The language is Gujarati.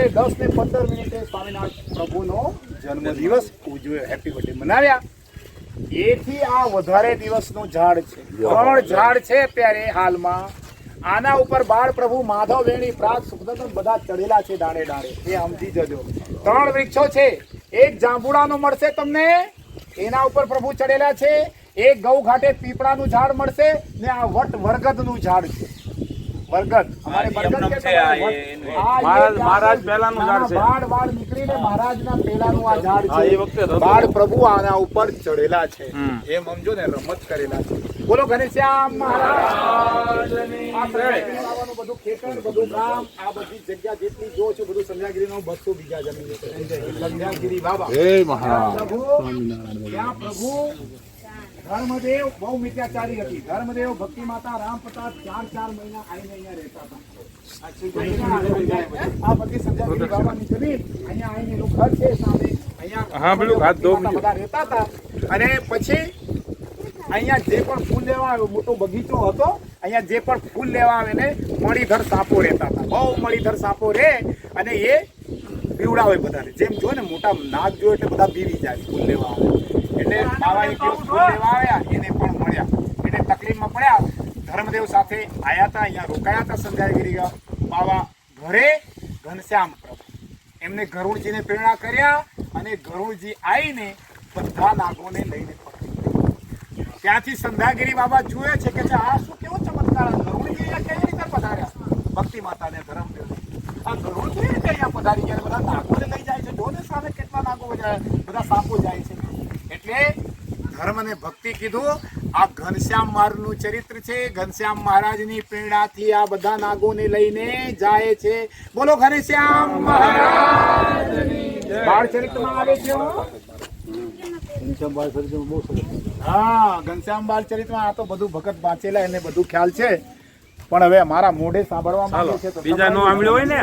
દસ ને પંદર મિનિટે સ્વામિનારાયણ પ્રભુનો જન્મદિવસ ઉજવ્યો હેપી બર્થડે મનાવ્યા. એથી આ વધારે દિવસનું ઝાડ છે. ત્રણ ઝાડ છે અત્યારે હાલમાં. આના ઉપર બાળ પ્રભુ માધવ વેણી પ્રાગ સુખદર્શન બધા ચડેલા છે દાડે દાડે. એ સમજી જજો. ત્રણ વૃક્ષો છે. એક જાંબુડાનું મળશે તમને. એના ઉપર પ્રભુ ચડેલા છે. એક ગૌ ઘાટે પીપળાનું ઝાડ મળશે ને આ વટ વરગદનું ઝાડ છે. વરગદ અમારે કહેતા છે, મહારાજ- મહારાજ પહેલાનું ઝાડ છે. બાળ બાળ નીકળીને મહારાજના પહેલાનું આ ઝાડ છે એ વખતે બાળ પ્રભુ આના ઉપર ચડેલા છે. એ સમજો ને રમત કરેલા છે. બોલો ઘનશ્યામ મહારાજ. આ બધું ખેતર બધું કામ આ બધી જગ્યા જેટલી જો છે બધું સંધ્યાગીરીનો બસો બીજા જમીન છે. સંધ્યાગીરી બાબા. હે મહારાજ. પ્રભુ ત્યાં પ્રભુ ધર્મદેવ બહુ મિત્યાચારી હતી. ધર્મદેવ ભક્તિ માતા રામ પ્રતાપ ચાર ચાર મહિના આવીને અહીંયા રહેતા હતા. આ બધી સંધ્યાગીરી બાબાની જમીન અહીંયા આવીને એનું ઘર છે સામે. અહીંયા હા, પેલું હાથ ધો બધા રહેતા હતા. અને પછી અહીંયા જે પણ ફૂલ લેવા આવે મોટો બગીચો હતો અહીંયા જે પણ ફૂલ લેવા આવે ને મણીધર સાપો રહેતા હતા. બહુ મણીધર સાપો રહે અને એ પીવડાવે બધાને. જેમ જો ને મોટા નાગ જો એટલે બધા બીવી જાય, ફૂલ લેવા આવે. એટલે બાબા કેવું ફૂલ લેવા આવ્યા, એને પણ મળ્યા. એટલે તકલીફમાં પડ્યા. ધર્મદેવ સાથે આયા હતા, અહીંયા રોકાયા હતા સંધ્યાગીરી બાબા ઘરે ઘનશ્યામ પ્રભુ. એમને ગરુડજીને પ્રેરણા કર્યા અને ગરુડજી આવીને બધા નાગોને લઈને ત્યાંથી સંધાગીરી બાબા જુએ છે કે આ શું કેવો ચમત્કાર ગરુડજી કેવી રીતે પધાર્યા? ભક્તિ માતાને ગરુડ પધારી ગયા બધા નાગોને લઈ જાય છે. જો ને સામે કેટલા નાગો બધા સાપો જાય છે. એટલે ધર્મ અને ભક્તિ કીધું આ ઘનશ્યામ મારનું ચરિત્ર છે. ઘનશ્યામ મહારાજની પ્રેરણાથી આ બધા નાગોને લઈને જાય છે. બોલો ઘનશ્યામ બાળ ચરિત્રમાં આવે છે હા ઘનશ્યામ બાળ ચરિત્રમાં આ તો બધું ભગત વાંચેલા એને બધું ખ્યાલ છે. પણ હવે મારા મોઢે સાંભળવા માંગે છે બીજા નો આંબળ્યો હોય ને?